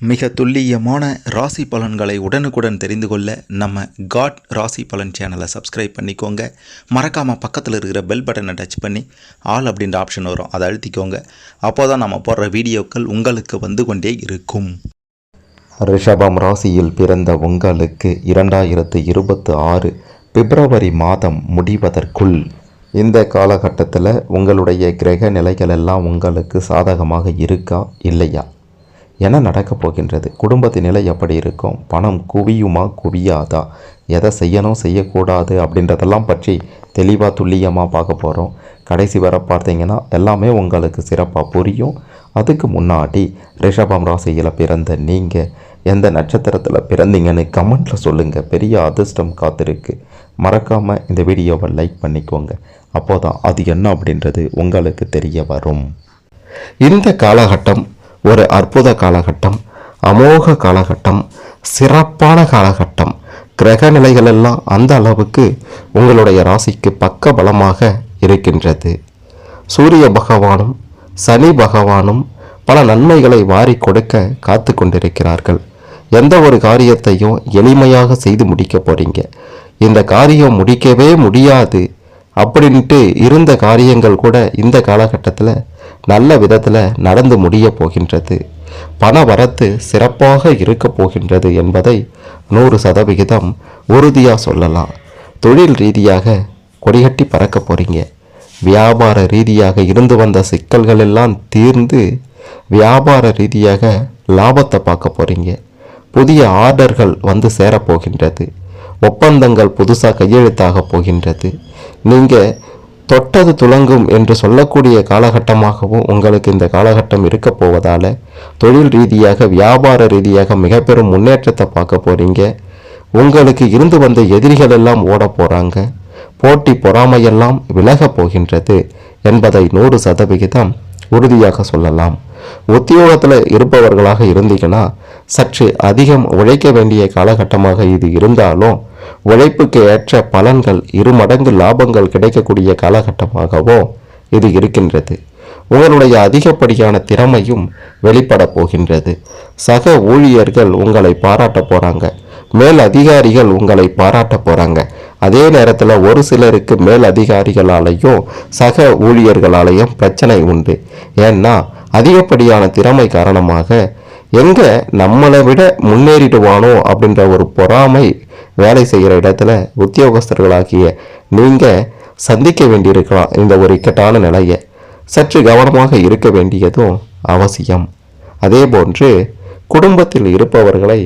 மிக துல்லியமான ராசி பலன்களை உடனுக்குடன் தெரிந்து கொள்ள நம்ம காட் ராசி பலன் சேனலை சப்ஸ்கிரைப் பண்ணிக்கோங்க. மறக்காமல் பக்கத்தில் இருக்கிற பெல் பட்டனை டச் பண்ணி ஆல் அப்படின்ற ஆப்ஷன் வரும். அதை அழுத்திக்கோங்க. அப்போ தான் நம்ம போடுற வீடியோக்கள் உங்களுக்கு வந்து கொண்டே இருக்கும். ரிஷபம் ராசியில் பிறந்த உங்களுக்கு இரண்டாயிரத்து இருபத்து ஆறு பிப்ரவரி மாதம் முடிவதற்குள். இந்த காலகட்டத்தில் உங்களுடைய கிரக நிலைகள் எல்லாம் உங்களுக்கு சாதகமாக இருக்கா? இல்லையா? என்ன நடக்கப் போகின்றது? குடும்பத்தின் நிலை எப்படி இருக்கும்? பணம் குவியுமா? குவியாதா? எதை செய்யணும்? செய்யக்கூடாது அப்படின்றதெல்லாம் பற்றி தெளிவாக துல்லியமாக பார்க்க போகிறோம் கடைசி வர பார்த்தீங்கன்னா எல்லாமே உங்களுக்கு சிறப்பாக புரியும். அதுக்கு முன்னாடி ரிஷபம் ராசியில் பிறந்த நீங்கள் எந்த நட்சத்திரத்தில் பிறந்தீங்கன்னு கமெண்ட்டில் சொல்லுங்கள் பெரிய அதிர்ஷ்டம் காத்திருக்கு. மறக்காமல் இந்த வீடியோவை லைக் பண்ணிக்கோங்க. அப்போதான் அது என்ன அப்படின்றது உங்களுக்கு தெரிய வரும். இந்த காலகட்டம் ஒரு அற்புத காலகட்டம் அமோக காலகட்டம் சிறப்பான காலகட்டம். கிரக நிலைகள் எல்லாம் அந்த அளவுக்கு உங்களுடைய ராசிக்கு பக்க பலமாக இருக்கின்றது. சூரிய பகவானும் சனி பகவானும் பல நன்மைகளை வாரி கொடுக்க காத்து கொண்டிருக்கிறார்கள். எந்த ஒரு காரியத்தையும் எளிமையாக செய்து முடிக்க போறீங்க. இந்த காரியம் முடிக்கவே முடியாது. அப்படின்ட்டு இருந்த காரியங்கள் கூட இந்த காலகட்டத்தில் நல்ல விதத்தில் நடந்து முடிய போகின்றது. பண வரத்து சிறப்பாக இருக்க போகின்றது என்பதை நூறு சதவிகிதம் உறுதியாக சொல்லலாம். தொழில் ரீதியாக கொடிகட்டி பறக்க போகிறீங்க வியாபார ரீதியாக இருந்து வந்த சிக்கல்கள் எல்லாம் தீர்ந்து வியாபார ரீதியாக லாபத்தை பார்க்க போகிறீங்க புதிய ஆர்டர்கள் வந்து சேரப்போகின்றது ஒப்பந்தங்கள் புதுசாக கையெழுத்தாக போகின்றது. நீங்கள் தொட்டது துலங்கும் என்று சொல்லக்கூடிய காலகட்டமாகவும் உங்களுக்கு இந்த காலகட்டம் இருக்க போவதால் தொழில் ரீதியாக வியாபார ரீதியாக மிக பெரும் முன்னேற்றத்தை பார்க்க போகிறீங்க உங்களுக்கு இருந்து வந்த எதிரிகள் எல்லாம் ஓட போகிறாங்க போட்டி பொறாமையெல்லாம் விலகப் போகின்றது என்பதை நூறு சதவிகிதம் உறுதியாக சொல்லலாம். உத்தியோகத்தில் இருப்பவர்களாக இருந்தீங்கன்னா சற்று அதிகம் உழைக்க வேண்டிய காலகட்டமாக இது இருந்தாலும் உழைப்புக்கு ஏற்ற பலன்கள் இரு மடங்கு லாபங்கள் கிடைக்கக்கூடிய காலகட்டமாகவோ இது இருக்கின்றது. உங்களுடைய அதிகப்படியான திறமையும் வெளிப்பட போகின்றது. சக ஊழியர்கள் உங்களை பாராட்ட போறாங்க. மேல் அதிகாரிகள் உங்களை பாராட்ட போறாங்க. அதே நேரத்தில் ஒரு சிலருக்கு மேல் அதிகாரிகளாலேயும் சக ஊழியர்களாலேயும் பிரச்சனை உண்டு. ஏன்னா அதிகப்படியான திறமை காரணமாக எங்க நம்மளை விட முன்னேறிடுவானோ அப்படின்ற ஒரு பொறாமை வேலை செய்கிற இடத்துல உத்தியோகஸ்தர்களாகிய நீங்கள் சந்திக்க வேண்டியிருக்கலாம் இந்த ஒரு இக்கட்டான நிலையை. சற்று கவனமாக இருக்க வேண்டியதும் அவசியம். அதே போன்று குடும்பத்தில் இருப்பவர்களை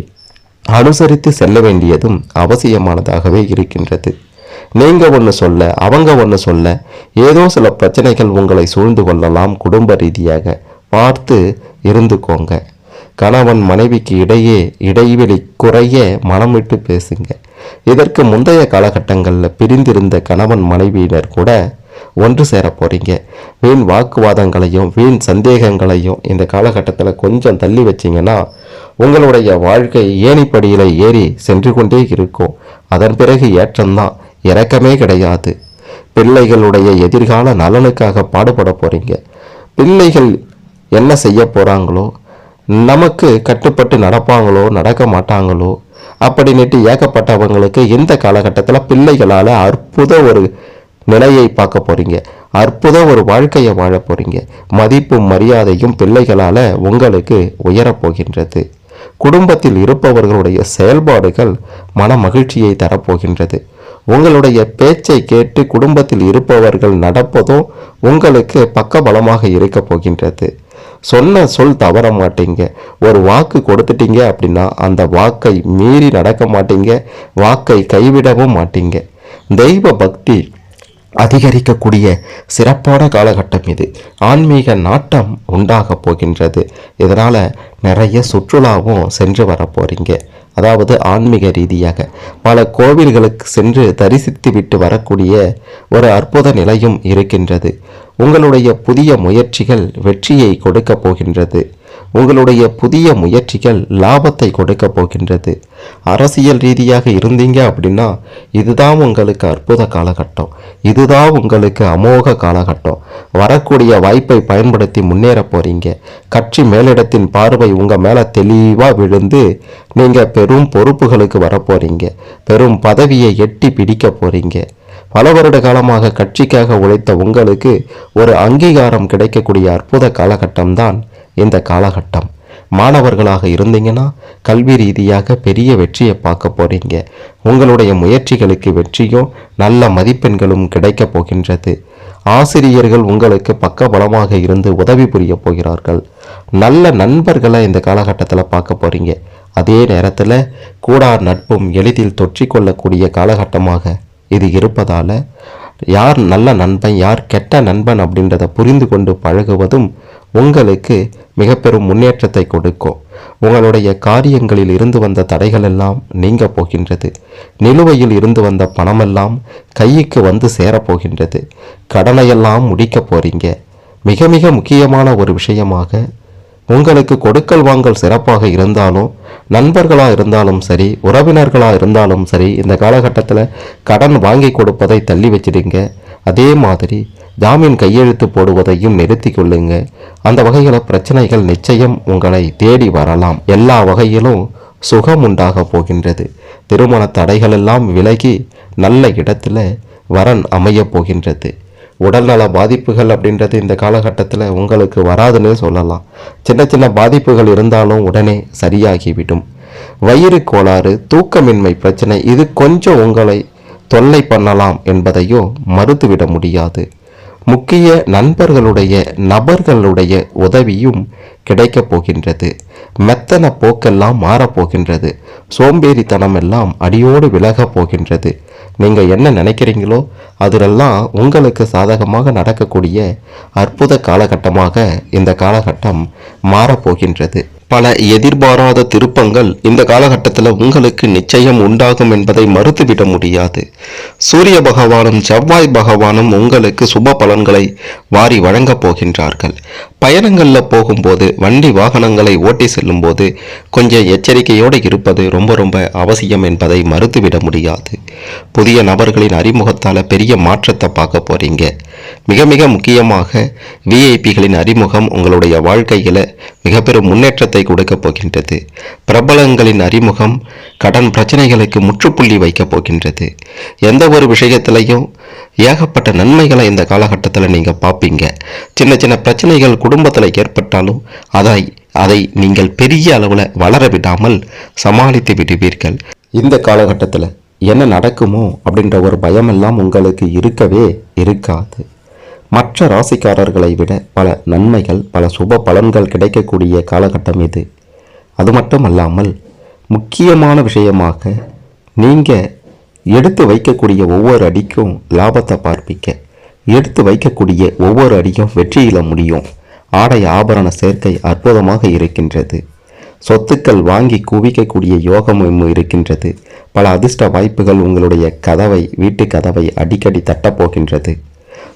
அனுசரித்து செல்ல வேண்டியதும் அவசியமானதாகவே இருக்கின்றது. நீங்கள் ஒன்று சொல்ல அவங்க ஒன்று சொல்ல ஏதோ சில பிரச்சனைகள் உங்களை சூழ்ந்து கொள்ளலாம் குடும்ப ரீதியாக. பார்த்து இருந்துக்கோங்க. கணவன் மனைவிக்கு இடையே இடைவெளி குறைய மனம் விட்டு பேசுங்க. இதற்கு முந்தைய காலகட்டங்களில் பிரிந்திருந்த கணவன் மனைவியினர் கூட ஒன்று சேர போறீங்க. வீண் வாக்குவாதங்களையும் வீண் சந்தேகங்களையும் இந்த காலகட்டத்தில் கொஞ்சம் தள்ளி வச்சிங்கன்னா உங்களுடைய வாழ்க்கை ஏணிப்படியில் ஏறி சென்று கொண்டே இருக்கும். அதன் பிறகு ஏற்றம்தான் இறக்கமே கிடையாது. பிள்ளைகளுடைய எதிர்கால நலனுக்காக பாடுபட போறீங்க. பிள்ளைகள் என்ன செய்ய போகிறாங்களோ நமக்கு கட்டுப்பட்டு நடப்பாங்களோ நடக்க மாட்டாங்களோ அப்படின்னுட்டு ஏகப்பட்டவங்களுக்கு இந்த காலகட்டத்தில் பிள்ளைகளால் அற்புத ஒரு நிலையை பார்க்க போகிறீங்க அற்புத ஒரு வாழ்க்கையை வாழ போகிறீங்க மதிப்பும் மரியாதையும் பிள்ளைகளால் உங்களுக்கு உயரப்போகின்றது குடும்பத்தில் இருப்பவர்களுடைய செயல்பாடுகள் மன மகிழ்ச்சியை தரப்போகின்றது. உங்களுடைய பேச்சை கேட்டு குடும்பத்தில் இருப்பவர்கள் நடப்பதும் உங்களுக்கு பக்கபலமாக இருக்க போகின்றது. சொன்ன சொல் தவற மாட்டீங்க. ஒரு வாக்கு கொடுத்துட்டீங்க அப்படின்னா அந்த வாக்கை மீறி நடக்க மாட்டீங்க. வாக்கை கைவிடவும் மாட்டீங்க. தெய்வ பக்தி அதிகரிக்கக்கூடிய சிறப்பான காலகட்டம் இது. ஆன்மீக நாட்டம் உண்டாக போகின்றது. இதனால் நிறைய சுற்றுலாவும் சென்று வர போகிறீங்க அதாவது ஆன்மீக ரீதியாக. பல கோவில்களுக்கு சென்று தரிசித்து விட்டு வரக்கூடிய ஒரு அற்புத நிலையும் இருக்கின்றது. உங்களுடைய புதிய முயற்சிகள் வெற்றியை கொடுக்க போகின்றது. உங்களுடைய புதிய முயற்சிகள் லாபத்தை கொடுக்க போகின்றது. அரசியல் ரீதியாக இருந்தீங்க அப்படின்னா இதுதான் உங்களுக்கு அற்புத காலகட்டம். இதுதான் உங்களுக்கு அமோக காலகட்டம். வரக்கூடிய வாய்ப்பை பயன்படுத்தி முன்னேற போறீங்க. கட்சி மேலிடத்தின் பார்வை உங்க மேல தெளிவா விழுந்து நீங்க பெரும் பொறுப்புகளுக்கு வரப்போறீங்க பெரும் பதவியை எட்டி பிடிக்க போறீங்க. பல வருட காலமாக கட்சிக்காக உழைத்த உங்களுக்கு ஒரு அங்கீகாரம் கிடைக்கக்கூடிய அற்புத காலகட்டம்தான் இந்த காலகட்டம். மாணவர்களாக இருந்தீங்கன்னா கல்வி ரீதியாக பெரிய வெற்றியை பார்க்க போறீங்க. உங்களுடைய முயற்சிகளுக்கு வெற்றியும் நல்ல மதிப்பெண்களும் கிடைக்க போகின்றது. ஆசிரியர்கள் உங்களுக்கு பக்கபலமாக இருந்து உதவி புரிய போகிறார்கள். நல்ல நண்பர்களை இந்த காலகட்டத்தில் பார்க்க போறீங்க. அதே நேரத்தில் கூடார் நட்பும் எளிதில் தொற்றிக்கொள்ளக்கூடிய காலகட்டமாக இது இருப்பதால் யார் நல்ல நண்பன் யார் கெட்ட நண்பன் அப்படின்றத புரிந்து கொண்டு பழகுவதும் உங்களுக்கு மிக பெரும் முன்னேற்றத்தை கொடுக்கும். உங்களுடைய காரியங்களில் இருந்து வந்த தடைகள் எல்லாம் நீங்க போகின்றது. நிலுவையில் இருந்து வந்த பணமெல்லாம் கைக்கு வந்து சேரப்போகின்றது கடனையெல்லாம் முடிக்க போறீங்க. மிக மிக முக்கியமான ஒரு விஷயமாக உங்களுக்கு கொடுக்கல் வாங்கல் சிறப்பாக இருந்தாலும் நண்பர்களாக இருந்தாலும் சரி உறவினர்களாக இருந்தாலும் சரி இந்த காலகட்டத்தில் கடன் வாங்கி கொடுப்பதை தள்ளி வச்சிடுங்க. அதே மாதிரி ஜாமீன் கையெழுத்து போடுவதையும் நிறுத்தி கொள்ளுங்க. அந்த வகையில் பிரச்சனைகள் நிச்சயம் உங்களை தேடி வரலாம். எல்லா வகையிலும் சுகம் உண்டாக போகின்றது. திருமண தடைகளெல்லாம் விலகி நல்ல இடத்துல வரன் அமையப் போகின்றது. உடல்நல பாதிப்புகள் அப்படின்றது இந்த காலகட்டத்தில் உங்களுக்கு வராதுன்னு சொல்லலாம். சின்ன சின்ன பாதிப்புகள் இருந்தாலும் உடனே சரியாகிவிடும். வயிறு கோளாறு தூக்கமின்மை பிரச்சனை இது கொஞ்சம் உங்களை தொல்லை பண்ணலாம் என்பதையும் மறுத்துவிட முடியாது. முக்கிய நண்பர்களுடைய நபர்களுடைய உதவியும் கிடைக்கப் போகின்றது. மெத்தன போக்கெல்லாம் மாறப்போகின்றது சோம்பேறித்தனம் எல்லாம் அடியோடு விலகப் போகின்றது. நீங்கள் என்ன நினைக்கிறீங்களோ அதிலெல்லாம் உங்களுக்கு சாதகமாக நடக்கக்கூடிய அற்புத காலகட்டமாக இந்த காலகட்டம் மாறப்போகின்றது. பல எதிர்பாராத திருப்பங்கள் இந்த காலகட்டத்தில் உங்களுக்கு நிச்சயம் உண்டாகும் என்பதை மறுத்துவிட முடியாது. சூரிய பகவானும் செவ்வாய் பகவானும் உங்களுக்கு சுப பலன்களை வாரி வழங்கப் போகின்றார்கள். பயணங்களில் போகும்போது வண்டி வாகனங்களை ஓட்டி செல்லும்போது கொஞ்சம் எச்சரிக்கையோடு இருப்பது ரொம்ப ரொம்ப அவசியம் என்பதை மறுத்துவிட முடியாது. புதிய நபர்களின் அறிமுகத்தால் பெரிய மாற்றத்தை பார்க்க போறீங்க. மிக மிக முக்கியமாக விஐபிகளின் அறிமுகம் உங்களுடைய வாழ்க்கையில் மிக பெரும் முன்னேற்றத்தை கொடுக்க போகின்றது. பிரபலங்களின் அறிமுகம் கடன் பிரச்சனைகளுக்கு முற்றுப்புள்ளி வைக்கப் போகின்றது. எந்த ஒரு விஷயத்திலையும் ஏகப்பட்ட நன்மைகளை இந்த காலகட்டத்தில் நீங்கள் பார்ப்பீங்க சின்ன சின்ன பிரச்சனைகள் குடும்பத்தில் ஏற்பட்டாலும் அதை அதை நீங்கள் பெரிய அளவில் வளர விடாமல் சமாளித்து விடுவீர்கள். இந்த காலகட்டத்தில் என்ன நடக்குமோ அப்படின்ற ஒரு பயமெல்லாம் உங்களுக்கு இருக்கவே இருக்காது. மற்ற ராசிக்காரர்களை விட பல நன்மைகள் பல சுப பலன்கள் கிடைக்கக்கூடிய காலகட்டம் இது. அது மட்டும் அல்லாமல் முக்கியமான விஷயமாக நீங்கள் எடுத்து வைக்கக்கூடிய ஒவ்வொரு அடிக்கும் லாபத்தை பார்ப்பிக்க எடுத்து வைக்கக்கூடிய ஒவ்வொரு அடியும் வெற்றியில முடியும். ஆடை ஆபரண சேர்க்கை அற்புதமாக இருக்கின்றது. சொத்துக்கள் வாங்கி குவிக்கக்கூடிய யோகமும் இருக்கின்றது. பல அதிர்ஷ்ட வாய்ப்புகள் உங்களுடைய கதவை வீட்டு கதவை அடிக்கடி தட்டப்போகின்றது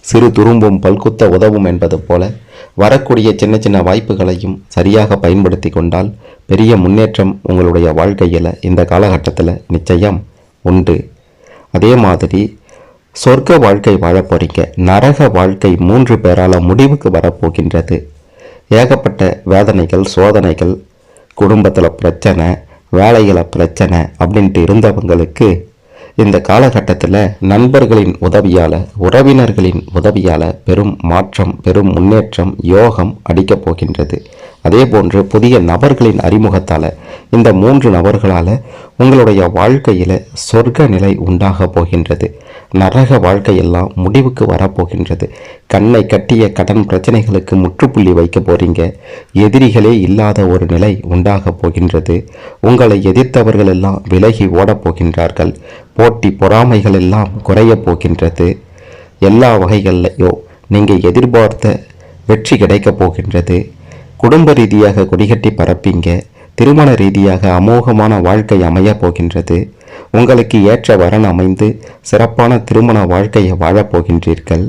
சிறு துரும்பும் பல்குத்த உதவும் என்பது போல வரக்கூடிய சின்ன சின்ன வாய்ப்புகளையும் சரியாக பயன்படுத்தி கொண்டால் பெரிய முன்னேற்றம் உங்களுடைய வாழ்க்கையில் இந்த காலகட்டத்தில் நிச்சயம் உண்டு. அதே மாதிரி சொர்க்க வாழ்க்கை வாழப் நரக வாழ்க்கை மூன்று பேரால் முடிவுக்கு வரப்போகின்றது. ஏகப்பட்ட வேதனைகள் சோதனைகள் குடும்பத்தில் பிரச்சனை வேலையில் பிரச்சனை அப்படின்ட்டு இருந்தவங்களுக்கு இந்த காலகட்டத்தில் நண்பர்களின் உதவியால் உறவினர்களின் உதவியால் பெரும் மாற்றம் பெரும் முன்னேற்றம் யோகம் அடிக்கப் போகின்றது. அதே போன்று புதிய நபர்களின் அறிமுகத்தால் இந்த மூன்று நபர்களால் உங்களுடைய வாழ்க்கையில் சொர்க்க நிலை உண்டாக போகின்றது. நரக வாழ்க்கையெல்லாம் முடிவுக்கு வரப்போகின்றது. கண்ணை கட்டிய கடன் பிரச்சனைகளுக்கு முற்றுப்புள்ளி வைக்க போறீங்க. எதிரிகளே இல்லாத ஒரு நிலை உண்டாக போகின்றது. உங்களை எதிர்த்தவர்கள் எல்லாம் விலகி ஓடப் போகின்றார்கள். போட்டி பொறாமைகள் எல்லாம் குறையப் போகின்றது. எல்லா வகைகள்லையும் நீங்கள் எதிர்பார்த்த வெற்றி கிடைக்கப் போகின்றது. குடும்ப ரீதியாக கொடிகட்டி பரப்பீங்க. திருமண ரீதியாக அமோகமான வாழ்க்கை அமையப் போகின்றது. உங்களுக்கு ஏற்ற வரன் அமைந்து சிறப்பான திருமண வாழ்க்கையை வாழப் போகின்றீர்கள்.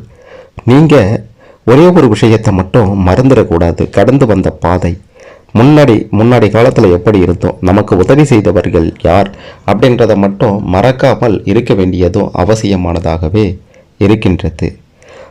நீங்கள் ஒரே ஒரு விஷயத்தை மட்டும் மறந்துடக்கூடாது. கடந்து வந்த பாதை. முன்னாடி முன்னாடி காலத்தில் எப்படி இருந்தோம்? நமக்கு உதவி செய்தவர்கள் யார்? அப்படின்றத மட்டும் மறக்காமல் இருக்க வேண்டியதும் அவசியமானதாகவே இருக்கின்றது.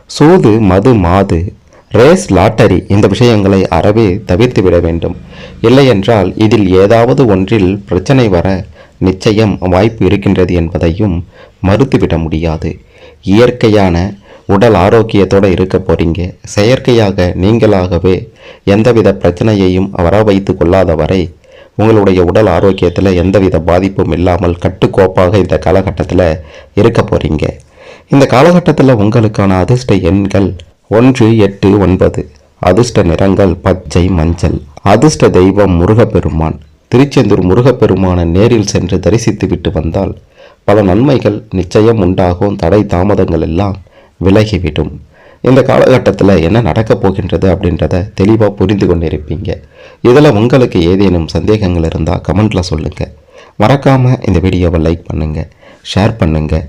சூது மது மாது ரேஸ் லாட்டரி இந்த விஷயங்களை அறவே தவிர்த்து விட வேண்டும். இல்லையென்றால் இதில் ஏதாவது ஒன்றில் பிரச்சனை வர நிச்சயம் வாய்ப்பு இருக்கின்றது என்பதையும் மறுத்துவிட முடியாது. இயற்கையான உடல் ஆரோக்கியத்தோடு இருக்க போறீங்க. செயற்கையாக நீங்களாகவே எந்தவித பிரச்சனையையும் வர வைத்து கொள்ளாத வரை உங்களுடைய உடல் ஆரோக்கியத்தில் எந்தவித பாதிப்பும் இல்லாமல் கட்டுக்கோப்பாக இந்த காலகட்டத்தில் இருக்க போறீங்க. இந்த காலகட்டத்தில் உங்களுக்கான அதிர்ஷ்ட எண்கள் ஒன்று எட்டு ஒன்பது. அதிர்ஷ்ட நிறங்கள் பச்சை மஞ்சள். அதிர்ஷ்ட தெய்வம் முருகப்பெருமான். திருச்செந்தூர் முருகப்பெருமானை நேரில் சென்று தரிசித்து விட்டு வந்தால் பல நன்மைகள் நிச்சயம் உண்டாகும் தடை தாமதங்கள் எல்லாம் விலகிவிடும். இந்த காலகட்டத்தில் என்ன நடக்கப் போகின்றது அப்படின்றத தெளிவாக புரிந்து கொண்டிருப்பீங்க. இதில் உங்களுக்கு ஏதேனும் சந்தேகங்கள் இருந்தால் கமெண்ட்டில் சொல்லுங்கள் மறக்காமல் இந்த வீடியோவை லைக் பண்ணுங்கள் ஷேர் பண்ணுங்கள்